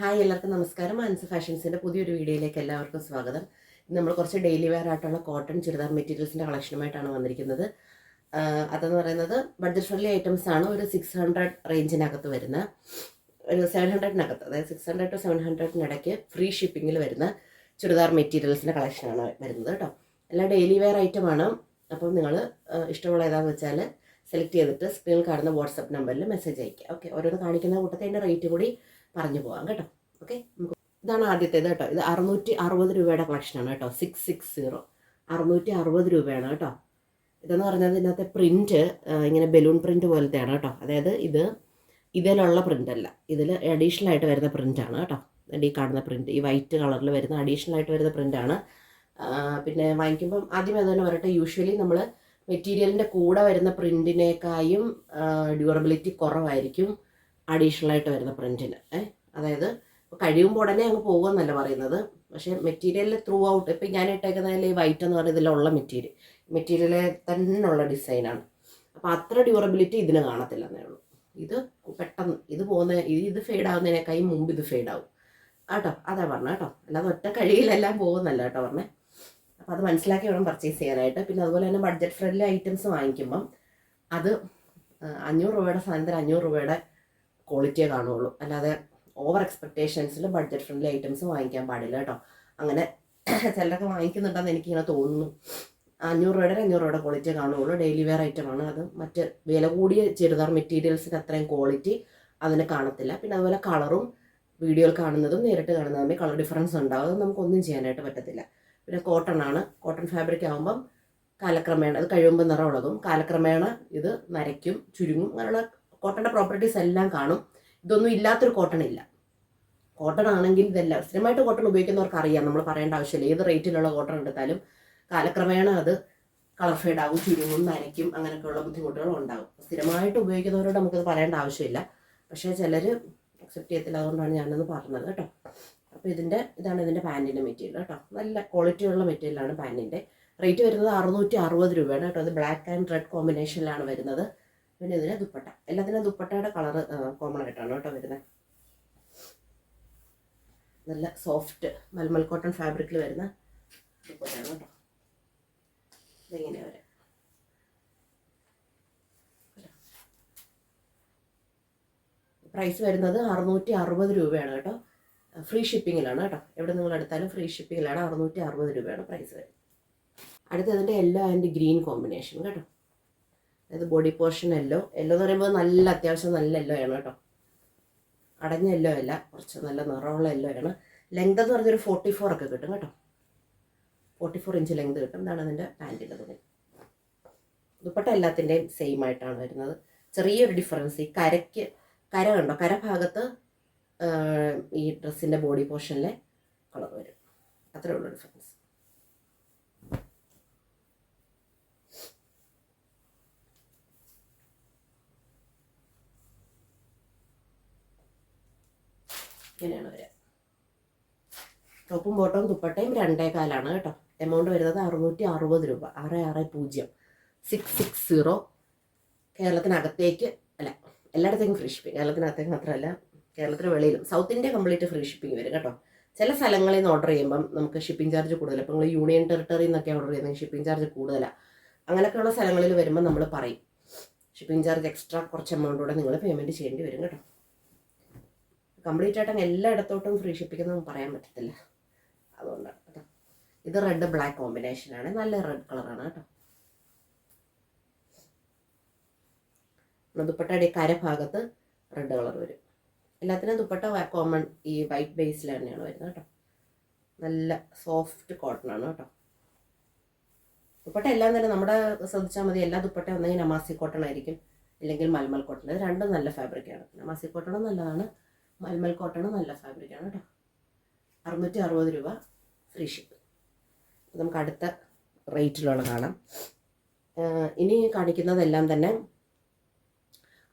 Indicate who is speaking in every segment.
Speaker 1: Hi എല്ലാവർക്കും നമസ്കാരം. ആൻസ് ഫാഷൻസിന്റെ പുതിയൊരു വീഡിയോയിലേക്ക് എല്ലാവർക്കും സ്വാഗതം. നമ്മൾ കുറച്ച് ഡെയിലി വെയർ ആയിട്ടുള്ള കോട്ടൺ ചുരിദാർ മെറ്റീരിയൽസിന്റെ കളക്ഷനുമായിട്ടാണ് വന്നിരിക്കുന്നത്. അതെന്ന് പറയുന്നത് ബഡ്ജറ്റ് ഫ്രണ്ട്ലി ഐറ്റംസ് ആണ്. ഒരു സിക്സ് ഹൺഡ്രഡ് റേഞ്ചിനകത്ത് വരുന്ന ഒരു സെവൻ ഹൺഡ്രഡിനകത്ത് അതായത് സിക്സ് ഹൺഡ്രഡ് ടു സെവൻ ഹൺഡ്രഡിനിടയ്ക്ക് ഫ്രീ ഷിപ്പിങ്ങിൽ വരുന്ന ചുരിദാർ മെറ്റീരിയൽസിന്റെ കളക്ഷനാണ് വരുന്നത് കേട്ടോ എല്ലാം ഡെയിലി വെയർ ഐറ്റമാണ് അപ്പം നിങ്ങൾ ഇഷ്ടമുള്ള ഏതാണെന്ന് വെച്ചാൽ സെലക്ട് ചെയ്തിട്ട് സ്ക്രീനിൽ കാണുന്ന വാട്സപ്പ് നമ്പറിൽ മെസ്സേജ് അയക്കുക ഓക്കെ ഓരോന്ന് കാണിക്കുന്ന കൂട്ടത്തിൽ അതിന്റെ റേറ്റ് കൂടി പറഞ്ഞു പോകാം കേട്ടോ. ഓക്കെ നമുക്ക് ഇതാണ് ആദ്യത്തേത് കേട്ടോ. ഇത് അറുന്നൂറ്റി അറുപത് രൂപയുടെ കളക്ഷനാണ് കേട്ടോ. സിക്സ് സിക്സ് സീറോ അറുന്നൂറ്റി അറുപത് രൂപയാണ് കേട്ടോ. ഇതെന്ന് പറഞ്ഞാൽ ഇതിനകത്തെ പ്രിന്റ് ഇങ്ങനെ ബലൂൺ പ്രിന്റ് പോലത്തെയാണ് കേട്ടോ. അതായത് ഇത് ഇതിലുള്ള പ്രിന്റ് അല്ല. ഇതിൽ അഡീഷണൽ ആയിട്ട് വരുന്ന പ്രിന്റാണ് കേട്ടോ. ഈ കാണുന്ന പ്രിന്റ് ഈ വൈറ്റ് കളറിൽ വരുന്ന അഡീഷണൽ ആയിട്ട് വരുന്ന പ്രിന്റാണ് പിന്നെ വാങ്ങിക്കുമ്പം ആദ്യമേ തന്നെ പറയട്ടെ. യൂഷ്വലി നമ്മൾ മെറ്റീരിയലിന്റെ കൂടെ വരുന്ന പ്രിന്റിനേക്കായും ഡ്യൂറബിലിറ്റി കുറവായിരിക്കും. ആയിട്ട് വരുന്ന പ്രിന്റിന് അതായത് കഴിയുമ്പോൾ ഉടനെ അങ്ങ് പോകുമെന്നല്ല പറയുന്നത്. പക്ഷേ മെറ്റീരിയൽ ത്രൂ ഔട്ട് ഇപ്പം ഞാൻ ഇട്ടേക്കുന്നതിൽ ഈ വൈറ്റ് എന്ന് പറയുന്നത് ഇതിലുള്ള മെറ്റീരിയൽ മെറ്റീരിയലെ തന്നെയുള്ള ഡിസൈനാണ് അപ്പോൾ അത്ര ഡ്യൂറബിലിറ്റി ഇതിന് കാണത്തില്ലെന്നേ ഉള്ളൂ. ഇത് പെട്ടെന്ന് ഇത് പോകുന്ന ഇത് ഫെയ്ഡ് ആവുന്നതിനേക്കാളും മുമ്പ് ഇത് ഫെയ്ഡ് ആവും. കേട്ടോ? അതാ പറഞ്ഞ കേട്ടോ. അല്ലാതെ ഒറ്റ കഴിയിലെല്ലാം പോകുന്നല്ല കേട്ടോ പറഞ്ഞേ. അപ്പോൾ അത് മനസ്സിലാക്കി വേണം പർച്ചേസ് ചെയ്യാനായിട്ട്. പിന്നെ അതുപോലെ തന്നെ ബഡ്ജറ്റ് ഫ്രണ്ട്ലി ഐറ്റംസ് വാങ്ങിക്കുമ്പം അത് അഞ്ഞൂറ് രൂപയുടെ സാധനത്തിന് അഞ്ഞൂറ് രൂപയുടെ ക്വാളിറ്റിയെ കാണുള്ളൂ അല്ലാതെ ഓവർ എക്സ്പെക്റ്റേഷൻസിൽ ബഡ്ജറ്റ് ഫ്രണ്ട്ലി ഐറ്റംസ് വാങ്ങിക്കാൻ പാടില്ല കേട്ടോ. അങ്ങനെ ചിലരൊക്കെ വാങ്ങിക്കുന്നുണ്ടെന്ന് എനിക്കിങ്ങനെ തോന്നുന്നു. അഞ്ഞൂറ് രൂപയുടെ അഞ്ഞൂറ് രൂപയുടെ ക്വാളിറ്റി കാണുള്ളൂ ഡെയിലി വെയർ ഐറ്റമാണ് അത് മറ്റ് വില കൂടിയ ചെറുതാർ മെറ്റീരിയൽസിന് അത്രയും ക്വാളിറ്റി അതിന് കാണത്തില്ല. പിന്നെ അതുപോലെ കളറും വീഡിയോയിൽ കാണുന്നതും നേരിട്ട് കാണുന്നതും തമ്മിൽ കളർ ഡിഫറൻസ് ഉണ്ടാവും. അത് നമുക്കൊന്നും ചെയ്യാനായിട്ട് പറ്റത്തില്ല. പിന്നെ കോട്ടൺ ആണ്. കോട്ടൺ ഫാബ്രിക് ആകുമ്പം കാലക്രമേണ അത് കഴിയുമ്പോൾ നിറമുള്ളതും കാലക്രമേണ ഇത് നരയ്ക്കും ചുരുങ്ങും. അങ്ങനെയുള്ള കോട്ടന്റെ പ്രോപ്പർട്ടീസ് എല്ലാം കാണും. ഇതൊന്നും ഇല്ലാത്തൊരു കോട്ടൺ ഇല്ല. കോട്ടൺ ആണെങ്കിൽ ഇതെല്ലാം. സ്ഥിരമായിട്ട് കോട്ടൺ ഉപയോഗിക്കുന്നവർക്ക് അറിയാം നമ്മൾ പറയേണ്ട ആവശ്യമില്ല. ഏത് റേറ്റിലുള്ള കോട്ടൺ എടുത്താലും കാലക്രമേണ അത് കളർ ഫെയ്ഡ് ആകും ചുരുങ്ങും നനയ്ക്കും അങ്ങനെയൊക്കെയുള്ള ബുദ്ധിമുട്ടുകൾ ഉണ്ടാകും. സ്ഥിരമായിട്ട് ഉപയോഗിക്കുന്നവരോട് നമുക്കത് പറയേണ്ട ആവശ്യമില്ല. പക്ഷേ ചിലർ അക്സെപ്റ്റ് ചെയ്യത്തില്ല. അതുകൊണ്ടാണ് ഞാനത് പറഞ്ഞത് കേട്ടോ. അപ്പോൾ ഇതിന്റെ ഇതാണ് ഇതിന്റെ പാന്റിന്റെ മെറ്റീരിയൽ കേട്ടോ. നല്ല ക്വാളിറ്റിയുള്ള മെറ്റീരിയലാണ് പാന്റിന്റെ റേറ്റ് വരുന്നത് അറുന്നൂറ്റി അറുപത് രൂപയാണ് കേട്ടോ. അത് ബ്ലാക്ക് ആൻഡ് റെഡ് കോമ്പിനേഷനിലാണ് വരുന്നത്. പിന്നെ ഇതിന് ദുപ്പട്ട. എല്ലാത്തിനും ദുപ്പട്ടയുടെ കളറ് കോമൺ ആയിട്ടാണ് കേട്ടോ വരുന്നത് നല്ല സോഫ്റ്റ് മൽമൽ കോട്ടൺ ഫാബ്രിക്കിൽ വരുന്ന ദുപ്പട്ടയാണ് കേട്ടോ. വരെ? പ്രൈസ് വരുന്നത് അറുന്നൂറ്റി അറുപത് രൂപയാണ് കേട്ടോ. ഫ്രീ ഷിപ്പിങ്ങിലാണ് കേട്ടോ. എവിടെ നിങ്ങൾ എടുത്താലും ഫ്രീ ഷിപ്പിങ്ങിലാണ് അറുന്നൂറ്റി അറുപത് രൂപയാണ് പ്രൈസ് വരുന്നത്. അടുത്തതിന്റെ യെല്ലോ ആൻഡ് ഗ്രീൻ കോമ്പിനേഷൻ കേട്ടോ. അതായത് ബോഡി പോർഷൻ എല്ലോ എല്ലോ എന്ന് പറയുമ്പോൾ നല്ല അത്യാവശ്യം നല്ല എല്ലോ ആണ് കേട്ടോ. അടഞ്ഞ എല്ലോ അല്ല കുറച്ച് നല്ല നിറമുള്ള എല്ലോ ആണ്. ലെങ്ത് എന്ന് പറഞ്ഞൊരു ഫോർട്ടി ഫോർ ഒക്കെ കിട്ടും കേട്ടോ. ഫോർട്ടി ഫോർ ഇഞ്ച് ലെങ്ത് കിട്ടും. ഇതാണ് അതിന്റെ പാന്റിന്റെ തുണി. ദുപ്പട്ട എല്ലാത്തിന്റെയും സെയിം ആയിട്ടാണ് വരുന്നത്. ചെറിയൊരു ഡിഫറൻസ് ഈ കരയ്ക്ക് കര കണ്ടോ? കര ഭാഗത്ത് ഈ ഡ്രസ്സിന്റെ ബോഡി പോർഷനിലെ കളർ വരും. അത്രേ ഉള്ളൂ ഡിഫറൻസ് ഇങ്ങനെയാണ് വരിക. ടോപ്പും ബോട്ടവും ദുപ്പട്ടയും രണ്ടേ കാലാണ് കേട്ടോ. എമൗണ്ട് വരുന്നത് അറുന്നൂറ്റി അറുപത് രൂപ. ആറ് ആറ് പൂജ്യം. സിക്സ് സിക്സ് സീറോ കേരളത്തിനകത്തേക്ക് അല്ല എല്ലായിടത്തേക്കും ഫ്രീ ഷിപ്പിംഗ് കേരളത്തിനകത്തേക്ക് മാത്രമല്ല കേരളത്തിന് വെളിയിലും. South India complete free shipping വരും കേട്ടോ. ചില സ്ഥലങ്ങളിൽ നിന്ന് ഓർഡർ ചെയ്യുമ്പം നമുക്ക് ഷിപ്പിംഗ് ചാർജ് കൂടുതൽ ഇപ്പോൾ നിങ്ങൾ യൂണിയൻ ടെറിട്ടറിയിൽ നിന്നൊക്കെ ഓർഡർ ചെയ്യുന്നെങ്കിൽ ഷിപ്പിംഗ് ചാർജ് കൂടുതലാണ് അങ്ങനെയൊക്കെയുള്ള സ്ഥലങ്ങളിൽ വരുമ്പോൾ നമ്മൾ പറയും. ഷിപ്പിംഗ് ചാർജ് എക്സ്ട്രാ കുറച്ച് എമൗണ്ട് നിങ്ങൾ പേയ്മെന്റ് ചെയ്യേണ്ടി വരും കേട്ടോ. കംപ്ലീറ്റ് ആയിട്ട് എല്ലായിടത്തോട്ടും ഫ്രീ ഷിപ്പിംഗ് ഒന്നും പറയാൻ പറ്റത്തില്ല. അതുകൊണ്ടാണ് കേട്ടോ. ഇത് റെഡ് ബ്ലാക്ക് കോമ്പിനേഷനാണ് നല്ല റെഡ് കളറാണ് കേട്ടോ. ദുപ്പട്ടയുടെ കരഭാഗത്ത് റെഡ് കളർ വരും. എല്ലാത്തിനും ദുപ്പട്ട കോമൺ ഈ വൈറ്റ് ബേസിൽ തന്നെയാണ് വരുന്നത് കേട്ടോ. നല്ല സോഫ്റ്റ് കോട്ടൺ ആണ് കേട്ടോ. ദുപ്പട്ട എല്ലാം തന്നെ നമ്മുടെ ശ്രദ്ധിച്ചാൽ മതി. എല്ലാ ദുപ്പട്ട ഒന്നെങ്കിൽ നമാസി കോട്ടൺ ആയിരിക്കും. ഇല്ലെങ്കിൽ മൽമൽ കോട്ടൺ രണ്ടും നല്ല ഫാബ്രിക്കാണ് നമാസി കോട്ടണും നല്ലതാണ്. മൽമൽ കോട്ടണും നല്ല ഫാബ്രിക്കാണ് കേട്ടോ അറുന്നൂറ്റി അറുപത് രൂപ ഫ്രീ ഷിപ്പ് നമുക്ക് അടുത്ത റേറ്റിലുള്ള കാണാം. ഇനി കാണിക്കുന്നതെല്ലാം തന്നെ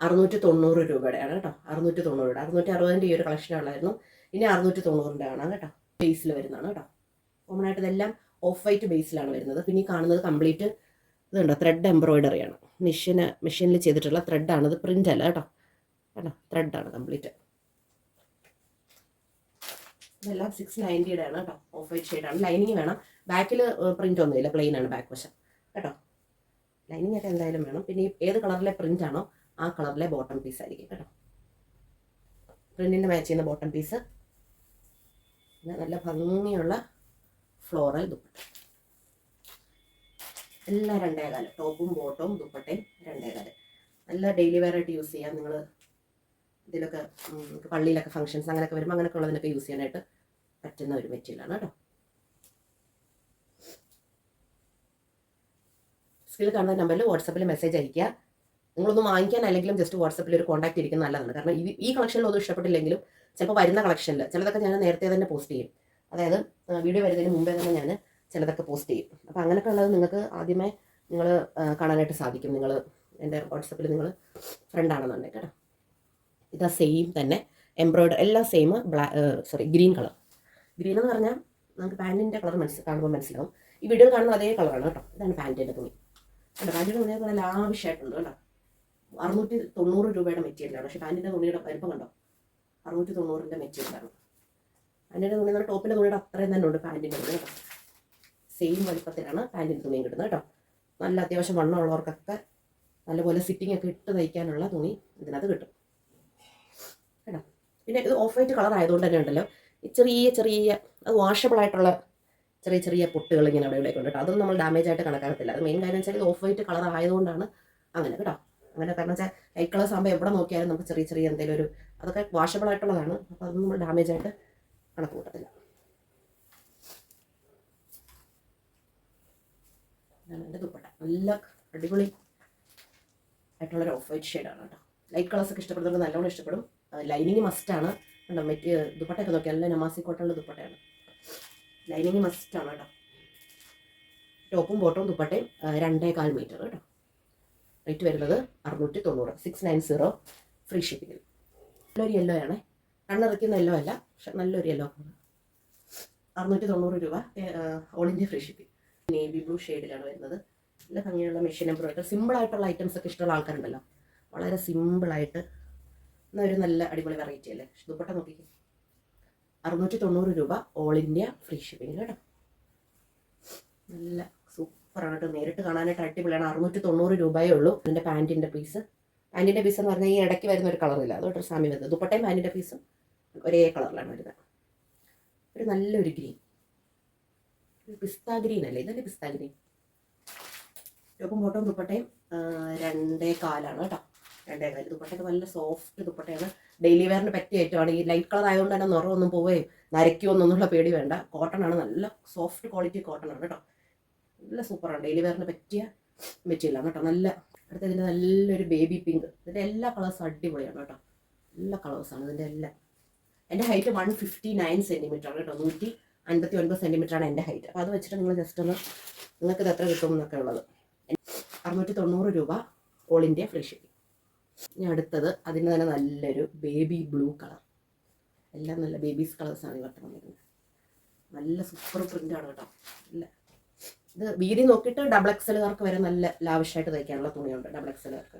Speaker 1: അറുന്നൂറ്റി തൊണ്ണൂറ് രൂപയുടെയാണ് കേട്ടോ അറുന്നൂറ്റി തൊണ്ണൂറ് അറുന്നൂറ്റി അറുപതിന്റെ ഈ ഒരു കളക്ഷൻ ഉള്ളായിരുന്നു ഇനി അറുന്നൂറ്റി തൊണ്ണൂറിന്റെ കാണാം കേട്ടോ ബേസിൽ വരുന്നതാണ് കേട്ടോ കോമൺ ആയിട്ട് ഇതെല്ലാം ഓഫ് വൈറ്റ് ബേസിലാണ് വരുന്നത്. പിന്നെ ഈ കാണുന്നത് കംപ്ലീറ്റ് ഇതുണ്ട് ത്രെഡ് എംബ്രോയിഡറിയാണ് മെഷീന് മെഷീനിൽ ചെയ്തിട്ടുള്ള ത്രെഡാണ് ഇത് പ്രിന്റ് അല്ല കേട്ടോ കേട്ടോ ത്രെഡാണ് കംപ്ലീറ്റ് ഇതെല്ലാം സിക്സ് നയന്റിയുടെ ആണ് കേട്ടോ. ഓഫ് വൈറ്റ് ഷെയ്ഡാണ് ലൈനിങ് വേണം. ബാക്കിൽ പ്രിന്റ് ഒന്നുമില്ല. പ്ലെയിൻ ആണ് ബാക്ക് വശം. കേട്ടോ? ലൈനിങ് ഒക്കെ എന്തായാലും വേണം. പിന്നെ ഏത് കളറിലെ പ്രിന്റ് ആണോ ആ കളറിലെ ബോട്ടം പീസ് ആയിരിക്കും. കേട്ടോ? പ്രിന്റിന്റെ മാച്ച് ചെയ്യുന്ന ബോട്ടം പീസ് പിന്നെ നല്ല ഭംഗിയുള്ള ഫ്ലോറൽ ദുപ്പട്ട. എല്ലാം രണ്ടേകാലം. ടോപ്പും ബോട്ടവും ദുപ്പട്ടയും രണ്ടേകാലം. നല്ല ഡെയിലി വെയർ ആയിട്ട് യൂസ് ചെയ്യാം. നിങ്ങൾ ഇതിലൊക്കെ പള്ളിയിലൊക്കെ ഫംഗ്ഷൻസ് അങ്ങനെയൊക്കെ വരുമ്പോൾ അങ്ങനെയൊക്കെ ഉള്ളതിനൊക്കെ യൂസ് ചെയ്യാനായിട്ട് പറ്റുന്ന ഒരു മെറ്റീരിയലാണ് കേട്ടോ. സ്കിൽ കാണുന്ന നമ്പറിൽ വാട്സപ്പിൽ മെസ്സേജ് അയയ്ക്കുക. നിങ്ങളൊന്നും വാങ്ങിക്കാൻ അല്ലെങ്കിലും ജസ്റ്റ് വാട്സപ്പിൽ ഒരു കോൺടാക്ട് ഇരിക്കുന്നത് നല്ലതാണ്. കാരണം ഈ ഈ കളക്ഷനിൽ ഒന്നും ഇഷ്ടപ്പെട്ടില്ലെങ്കിലും ചിലപ്പോൾ വരുന്ന കളക്ഷനിൽ ചിലതൊക്കെ ഞാൻ നേരത്തെ തന്നെ പോസ്റ്റ് ചെയ്യും. അതായത് വീഡിയോ വരുന്നതിന് മുമ്പേ തന്നെ ഞാൻ ചിലതൊക്കെ പോസ്റ്റ് ചെയ്യും. അപ്പോൾ അങ്ങനെയൊക്കെ ഉള്ളത് നിങ്ങൾക്ക് ആദ്യമേ നിങ്ങൾ കാണാനായിട്ട് സാധിക്കും. നിങ്ങൾ എന്റെ വാട്സപ്പിൽ നിങ്ങൾ ഫ്രണ്ടാണെന്നുണ്ടെങ്കിൽ കേട്ടോ. ഇതാ സെയിം തന്നെ. എംബ്രോയിഡറി എല്ലാം സെയിം ബ്ലാ സോറി ഗ്രീൻ കളർ ഗ്രീൻ എന്ന് പറഞ്ഞാൽ നമുക്ക് പാന്റിന്റെ കളർ മനസ്സിൽ കാണുമ്പോൾ മനസ്സിലാവും. ഈ വീഡിയോ കാണുന്ന അതേ കളറാണ് കേട്ടോ. ഇതാണ് പാന്റിന്റെ തുണി. കേട്ടോ പാന്റിന്റെ തുണി നല്ല ആവശ്യമായിട്ടുണ്ട് കേട്ടോ. അറുന്നൂറ്റി തൊണ്ണൂറ് രൂപയുടെ മെറ്റീരിയലാണ്. പക്ഷേ പാന്റിന്റെ തുണിയുടെ വലിപ്പം കണ്ടോ? അറുന്നൂറ്റി തൊണ്ണൂറിന്റെ മെറ്റീരിയലാണ്. പാന്റിന്റെ തുണി നമ്മുടെ ടോപ്പിന്റെ തുണിയുടെ അത്രയും തന്നെ ഉണ്ട് പാന്റിന്റെ തുണി കേട്ടോ. സെയിം വലിപ്പത്തിലാണ് പാന്റിന്റെ തുണിയും കിട്ടുന്നത് കേട്ടോ. നല്ല അത്യാവശ്യം വണ്ണമുള്ളവർക്കൊക്കെ നല്ലപോലെ സിറ്റിംഗ് ഒക്കെ ഇട്ട് തയ്ക്കാനുള്ള തുണി ഇതിനകത്ത് കിട്ടും. കേട്ടോ? പിന്നെ ഇത് ഓഫ് വൈറ്റ് കളർ ആയതുകൊണ്ട് തന്നെ ഉണ്ടല്ലോ. ചെറിയ ചെറിയ അത് വാഷബിൾ ആയിട്ടുള്ള ചെറിയ ചെറിയ പൊട്ടുകൾ ഇങ്ങനെ അവിടെ ഇവിടെയൊക്കെ ഉണ്ട് കേട്ടോ. അതൊന്നും നമ്മൾ ഡാമേജ് ആയിട്ട് കണക്കാക്കത്തില്ല. അത് മെയിൻ കാര്യം വെച്ചാൽ ഓഫ് വൈറ്റ് കളർ ആയതുകൊണ്ടാണ് അങ്ങനെ കേട്ടോ. അങ്ങനെ കാരണം വെച്ചാൽ ലൈറ്റ് കളർ ആകുമ്പോൾ എവിടെ നോക്കിയാലും നമുക്ക് ചെറിയ ചെറിയ എന്തെങ്കിലും ഒരു അതൊക്കെ വാഷബിൾ ആയിട്ടുള്ളതാണ്. അപ്പോൾ അതൊന്നും നമ്മൾ ഡാമേജ് ആയിട്ട് കണക്ക് കൂട്ടത്തില്ല എന്റെ ദുപ്പട്ട. നല്ല അടിപൊളി ആയിട്ടുള്ളൊരു ഓഫ് വൈറ്റ് ഷെയ്ഡാണ് കേട്ടോ. ലൈറ്റ് കളേഴ്സ് ഒക്കെ ഇഷ്ടപ്പെടുന്നവർക്ക് നല്ലോണം ഇഷ്ടപ്പെടും. ലൈനിങ് മസ്റ്റാണ് കണ്ടോ മെറ്റ് ദുപ്പട്ടയൊക്കെ നോക്കി. നല്ല നമാസി കോട്ടുള്ള ദുപ്പട്ടയാണ്. ലൈനിങ് മസ്റ്റാണ് കേട്ടോ. ടോപ്പും ബോട്ടവും ദുപ്പട്ടയും രണ്ടേ കാൽ മീറ്റർ കേട്ടോ. റേറ്റ് വരുന്നത് അറുന്നൂറ്റി തൊണ്ണൂറ്. Six nine zero free shipping നല്ലൊരു യെല്ലോ ആണേ. കണ്ണിറക്കുന്ന യെല്ലോ അല്ല പക്ഷെ നല്ലൊരു യെല്ലോ അറുന്നൂറ്റി തൊണ്ണൂറ് രൂപ all India free shipping navy blue ഷെയ്ഡിലാണ് വരുന്നത്. നല്ല ഭംഗിയുള്ള മെഷീൻ എംബ്രോയിഡറി സിമ്പിൾ ആയിട്ടുള്ള ഐറ്റംസ് ഒക്കെ ഇഷ്ടമുള്ള ആൾക്കാരുണ്ടല്ലോ. വളരെ സിമ്പിളായിട്ട് എന്നാൽ ഒരു നല്ല അടിപൊളി വെറൈറ്റി അല്ലേ? ദുപ്പട്ട നോക്കിക്കേ. അറുന്നൂറ്റി തൊണ്ണൂറ് രൂപ ഓൾ ഇന്ത്യ ഫ്രീ ഷിപ്പിംഗ് കേട്ടോ. നല്ല സൂപ്പറാണ് കേട്ടോ. നേരിട്ട് കാണാനായിട്ട് അടിപൊളിയാണ്. അറുന്നൂറ്റി തൊണ്ണൂറ് രൂപയേ ഉള്ളൂ. ഇതിന്റെ പാന്റിന്റെ പീസ് പാന്റിന്റെ പീസ് എന്ന് പറഞ്ഞാൽ ഈ ഇടയ്ക്ക് വരുന്ന ഒരു കളറില്ല അതോട്ട് സാമ്യം വരുന്നത്. ദുപ്പട്ടയും പാന്റിന്റെ പീസും ഒരേ കളറിലാണ് വരുന്നത്. ഒരു നല്ലൊരു ഗ്രീൻ ഒരു പിസ്ത ഗ്രീൻ അല്ലേ? ഇതല്ലേ പിസ്ത ഗ്രീൻ ടോപ്പും ബോട്ടവും ദുപ്പട്ടയും രണ്ടേ കാലാണ് കേട്ടോ. രണ്ടേ കാര്യം ദുപ്പട്ടയൊക്കെ നല്ല സോഫ്റ്റ് ദുപ്പട്ടയാണ്. ഡെയിലി വെയറിന് പറ്റിയ ഐറ്റമാണ്. ഈ ലൈറ്റ് കളർ ആയതുകൊണ്ട് തന്നെ നിറമൊന്നും പോവുകയും നരയ്ക്കുമെന്നൊന്നുള്ള പേടി വേണ്ട. കോട്ടൺ ആണ് നല്ല സോഫ്റ്റ് ക്വാളിറ്റി കോട്ടൺ ആണ് കേട്ടോ. നല്ല സൂപ്പറാണ് ഡെയിലി വെയറിന് പറ്റിയ മെറ്റീരിയലാണ് കേട്ടോ. നല്ല അടുത്ത ഇതിന്റെ നല്ലൊരു ബേബി പിങ്ക് ഇതിന്റെ എല്ലാ കളേഴ്സും അടിപൊളിയാണ് കേട്ടോ. എല്ലാ കളേഴ്സാണ് ഇതിന്റെ എല്ലാം. എന്റെ height one fifty nine centimetre ആണ് കേട്ടോ. നൂറ്റി അൻപത്തി ഒൻപത് സെന്റിമീറ്റർ ആണ് എന്റെ ഹൈറ്റ് അപ്പോൾ അത് വെച്ചിട്ട് നിങ്ങൾ ജസ്റ്റ് ഒന്ന് നിങ്ങൾക്ക് ഇത് എത്ര കിട്ടും എന്നൊക്കെ ഉള്ളത്. അറുന്നൂറ്റി തൊണ്ണൂറ് രൂപ ഓൾ ഇന്ത്യ ഫ്രീ ഷിപ്പിംഗ് ഇനി അടുത്തത് അതിന് തന്നെ നല്ലൊരു ബേബി ബ്ലൂ കളർ എല്ലാം നല്ല ബേബീസ് കളേഴ്സാണ് ഈ വട്ടം വരുന്നത് നല്ല സൂപ്പർ പ്രിന്റാണ് കേട്ടോ. നല്ല ഇത് വീതി നോക്കിയിട്ട് ഡബിൾ എക്സലുകാർക്ക് വരെ നല്ല ലാവിഷായിട്ട് തയ്ക്കാനുള്ള തുണിയുണ്ട് ഡബിൾ എക്സലുകാർക്ക്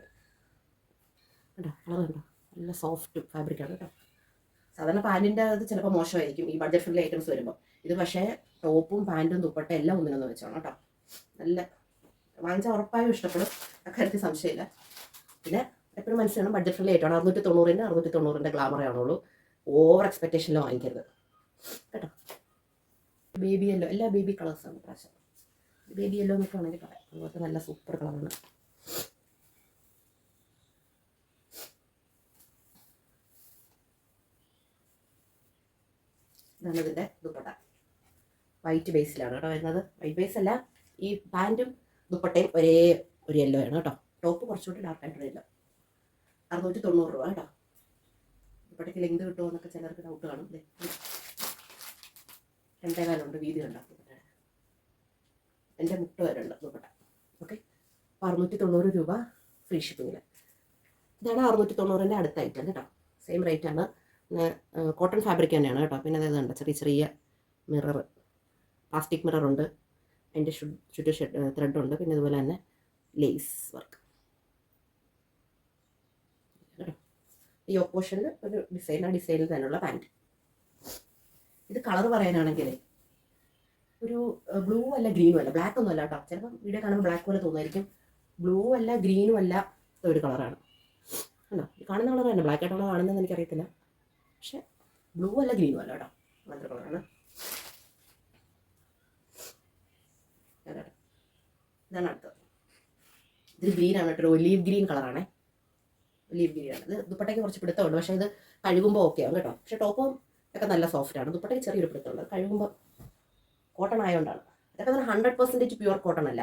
Speaker 1: കേട്ടോ കളർ കണ്ടോ? നല്ല സോഫ്റ്റ് ഫാബ്രിക്കാണ് കേട്ടോ. സാധാരണ പാന്റിന്റെ അത് ചിലപ്പോൾ മോശമായിരിക്കും. ഈ ബഡ്ജറ്റ് ഫ്രണ്ട്ലി ഐറ്റംസ് വരുമ്പോൾ ഇത് പക്ഷേ ടോപ്പും പാന്റും ദുപ്പട്ട എല്ലാം ഒന്നിനൊന്ന് വെച്ചോണം കേട്ടോ. നല്ല വാങ്ങിച്ചാൽ ഉറപ്പായും ഇഷ്ടപ്പെടും. അക്കാര്യത്തിൽ സംശയമില്ല. പിന്നെ എപ്പോഴും മനസ്സിലാണ് ബഡ്ജറ്റ് ഫ്രണ്ട്ലി ആയിട്ടാണ്. അറുന്നൂറ്റി തൊണ്ണൂറിന്റെ അറുന്നൂറ്റി തൊണ്ണൂറിന്റെ ഗ്ലാമറേ ആണുള്ളൂ ഓവർ എക്സ്പെക്റ്റേഷനിൽ വാങ്ങിക്കരുത്. കേട്ടോ? ബേബി യെല്ലോ എല്ലാ ബേബി കളേഴ്സാണ് പ്രാവശ്യം ബേബി യെല്ലോ എന്നൊക്കെ വേണമെങ്കിൽ പറയാം. അതുപോലത്തെ നല്ല സൂപ്പർ കളറാണ് ഇതാണ് ദുപ്പട്ട. വൈറ്റ് ബേസിലാണ് കേട്ടോ വരുന്നത്. വൈറ്റ് ബേസ് അല്ല ഈ പാന്റും ദുപ്പട്ടയും ഒരേ ഒരു യെല്ലോ ആണ് കേട്ടോ. ടോപ്പ് കുറച്ചുകൂടി ഡാർക്ക് ഡാർക്കായിട്ടൊരു യെല്ലോ അറുന്നൂറ്റി തൊണ്ണൂറ് രൂപ കേട്ടോ. ദുപ്പട്ടയ്ക്ക് ലെങ്ത് കിട്ടുമോ എന്നൊക്കെ ചിലർക്ക് ഡൗട്ട് കാണും. ദേ, രണ്ടേ കാലുണ്ട് വീതി ദുപ്പട്ടയുടെ എന്റെ മുട്ട വരെ ഉണ്ട് ദുപ്പട്ട ഓക്കെ അപ്പോൾ അറുന്നൂറ്റി തൊണ്ണൂറ് രൂപ ഫ്രീ ഷിപ്പിങ്ങിൽ ഇതാണ് അറുന്നൂറ്റി തൊണ്ണൂറിന്റെ അടുത്ത ഐറ്റം കേട്ടോ. സെയിം റേറ്റ് ആണ്. കോട്ടൺ ഫാബ്രിക് തന്നെയാണ് കേട്ടോ. പിന്നെ അതായത് ഉണ്ട് ചെറിയ ചെറിയ മിറർ പ്ലാസ്റ്റിക് മിറർ ഉണ്ട്. അതിന്റെ ചുറ്റു ഷെഡ് ത്രെഡുണ്ട് പിന്നെ അതുപോലെ തന്നെ ലേസ് വർക്ക് കേട്ടോ ഈ ഓപ്പോഷനിൽ ഒരു ഡിസൈൻ ആ ഡിസൈനിൽ തന്നെയുള്ള പാന്റ് ഇത് കളർ പറയാനാണെങ്കിൽ ഒരു ബ്ലൂ അല്ല ഗ്രീനും അല്ല ബ്ലാക്ക് ഒന്നും അല്ല കേട്ടോ. ചിലപ്പോൾ വീഡിയോ കാണുമ്പോൾ ബ്ലാക്ക് പോലെ തോന്നുമായിരിക്കും. ബ്ലൂ അല്ല ഗ്രീനും അല്ല ഒരു കളറാണ് ഇത് കാണുന്ന കളർ തന്നെ. ബ്ലാക്ക് ആയിട്ടുള്ള കാണുന്നതെന്ന് എനിക്കറിയത്തില്ല. പക്ഷെ ബ്ലൂ അല്ല ഗ്രീനും അല്ല കേട്ടോ. അങ്ങനത്തെ കളറാണ്. ഇതാണ് അടുത്തത്. ഇത് ഗ്രീൻ ആണ് കേട്ടോ. ഒലീവ് ഗ്രീൻ കളറാണേ ഒലീവ് ഗ്രീൻ ആണ്. ഇത് ദുപ്പട്ടയ്ക്ക് കുറച്ച് പിടുത്തമുണ്ട്. പക്ഷേ ഇത് കഴുകുമ്പോൾ ഓക്കെ ആവും കേട്ടോ. പക്ഷേ ടോപ്പും ഒക്കെ നല്ല സോഫ്റ്റ് ആണ്. ദുപ്പട്ടയ്ക്ക് ചെറിയൊരു പിടുത്തമുണ്ട്. അത് കഴുകുമ്പോൾ കോട്ടൺ ആയതുകൊണ്ടാണ് ഇതൊക്കെ തന്നെ ഹൺഡ്രഡ് പെർസെന്റേജ് പ്യുവർ കോട്ടൺ അല്ല.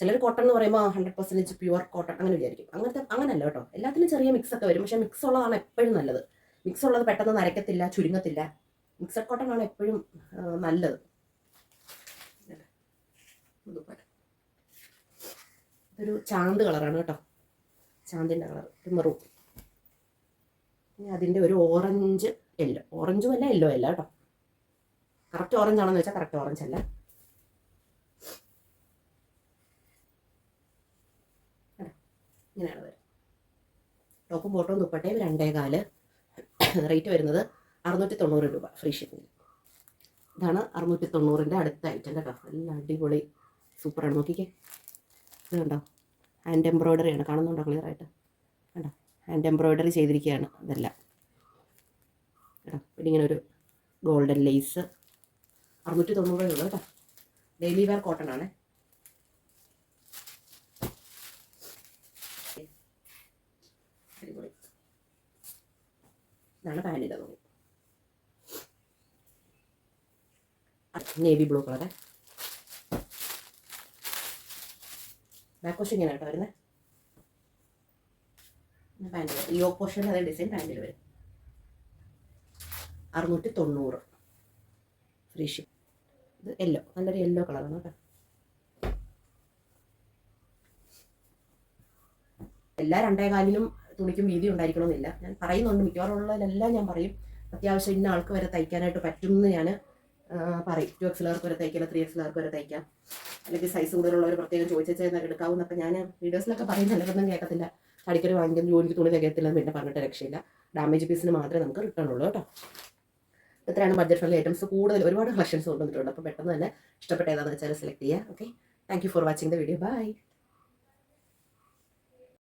Speaker 1: ചിലർ കോട്ടൺ എന്ന് പറയുമ്പോൾ ഹൺഡ്രഡ് പെർസെന്റേജ് പ്യുവർ കോട്ടൺ അങ്ങനെ വിചാരിക്കും. അങ്ങനത്തെ അങ്ങനല്ല കേട്ടോ. എല്ലാത്തിനും ചെറിയ മിക്സ് ഒക്കെ വരും. പക്ഷേ മിക്സ് ഉള്ളതാണ് എപ്പോഴും നല്ലത്. മിക്സ് ഉള്ളത് പെട്ടെന്ന് നരയ്ക്കത്തില്ല ചുരുങ്ങത്തില്ല. മിക്സഡ് കോട്ടൺ ആണ് എപ്പോഴും നല്ലത്. ഇതൊരു ചാന്ത് കളറാണ് കേട്ടോ. ചാന്തിന്റെ കളർ ഒരു മെറൂൺ ഇനി അതിന്റെ ഒരു ഓറഞ്ച് യെല്ലോ ഓറഞ്ചും അല്ല യെല്ലോ അല്ല കേട്ടോ. കറക്റ്റ് ഓറഞ്ച് ആണെന്ന് വെച്ചാൽ കറക്റ്റ് ഓറഞ്ച് അല്ല? ഇങ്ങനെയാണ് വരുന്നത് ടോപ്പും ബോട്ടവും ദുപ്പട്ടയും രണ്ടേ കാൽ റേറ്റ് വരുന്നത് അറുന്നൂറ്റി തൊണ്ണൂറ് രൂപ ഫ്രീ ഷിപ്പിംഗ് ഇതാണ് അറുന്നൂറ്റി തൊണ്ണൂറിന്റെ അടുത്ത ഐറ്റം കേട്ടോ. നല്ല അടിപൊളി. സൂപ്പറാണ് നോക്കിക്കേ. ഇത് കണ്ടോ? ഹാൻഡ് എംബ്രോയ്ഡറി ആണ്. കാണുന്നുണ്ടോ ക്ലിയർ ആയിട്ട്? കണ്ടോ? ഹാൻഡ് എംബ്രോയ്ഡറി ചെയ്തിരിക്കുകയാണ് ഇതെല്ലാം കേട്ടോ പിന്നെ ഇങ്ങനെ ഒരു ഗോൾഡൻ ലേസ് അറുന്നൂറ്റി തൊണ്ണൂറ് ഉള്ളൂ കേട്ടോ. ഡെയിലി വെയർ കോട്ടൺ ആണ്. ഇതാണ് പാന്റിന്റെ തുണി. നേവി ബ്ലൂ കളറെ ബാക്ക് പോഷൻ ഇങ്ങനെ കേട്ടോ വരുന്നത് പാന്റിൽ ഈ പോഷൻ അതേ ഡിസൈൻ പാന്റിൽ വരും അറുന്നൂറ്റി തൊണ്ണൂറ് ഫ്രീ ഷിപ്പ് ഇത് യെല്ലോ നല്ലൊരു യെല്ലോ കളറാണ് കേട്ടോ. എല്ലാ രണ്ടേ കാലിലും തുണിക്കും വീതി ഉണ്ടായിരിക്കണമെന്നില്ല. ഞാൻ പറയുന്നുണ്ട് മിക്കവാറും ഉള്ളതിലെല്ലാം ഞാൻ പറയും. അത്യാവശ്യം ഇന്ന ആൾക്ക് വരെ തയ്ക്കാനായിട്ട് പറ്റുമെന്ന് ഞാൻ പറയും. ടു എക്സിലാർക്ക് വരെ തയ്ക്കാം? ത്രീ എക്സിലാർക്ക് വരെ തയ്ക്കാം? അല്ലെങ്കിൽ സൈസ് കൂടുതലുള്ളവർ പ്രത്യേകം ചോദിച്ചാൽ എടുക്കാവുന്നൊക്കെ ഞാൻ വീഡിയോസിലൊക്കെ പറയുന്ന ഒന്നും കേൾക്കത്തില്ല അടിക്കടി വാങ്ങിക്കുന്ന ജോലിക്ക് തുണി തികയത്തില്ല എന്ന് പിന്നെ പറഞ്ഞിട്ട് രക്ഷയില്ല. ഡാമേജ് പീസിന് മാത്രമേ നമുക്ക് റിട്ടേൺ ഉള്ളൂ കേട്ടോ. ഇത്രയാണ് ബഡ്ജറ്റ് ഫ്രണ്ട്ലി ഐറ്റംസ് കൂടുതൽ ഒരുപാട് കളക്ഷൻസ് കൊണ്ടുവന്നിട്ടുണ്ട്. അപ്പോൾ പെട്ടെന്ന് തന്നെ ഇഷ്ടപ്പെട്ട ഏതാണെന്ന് വെച്ചാൽ സെലക്ട് ചെയ്യുക okay thank for watching the video bye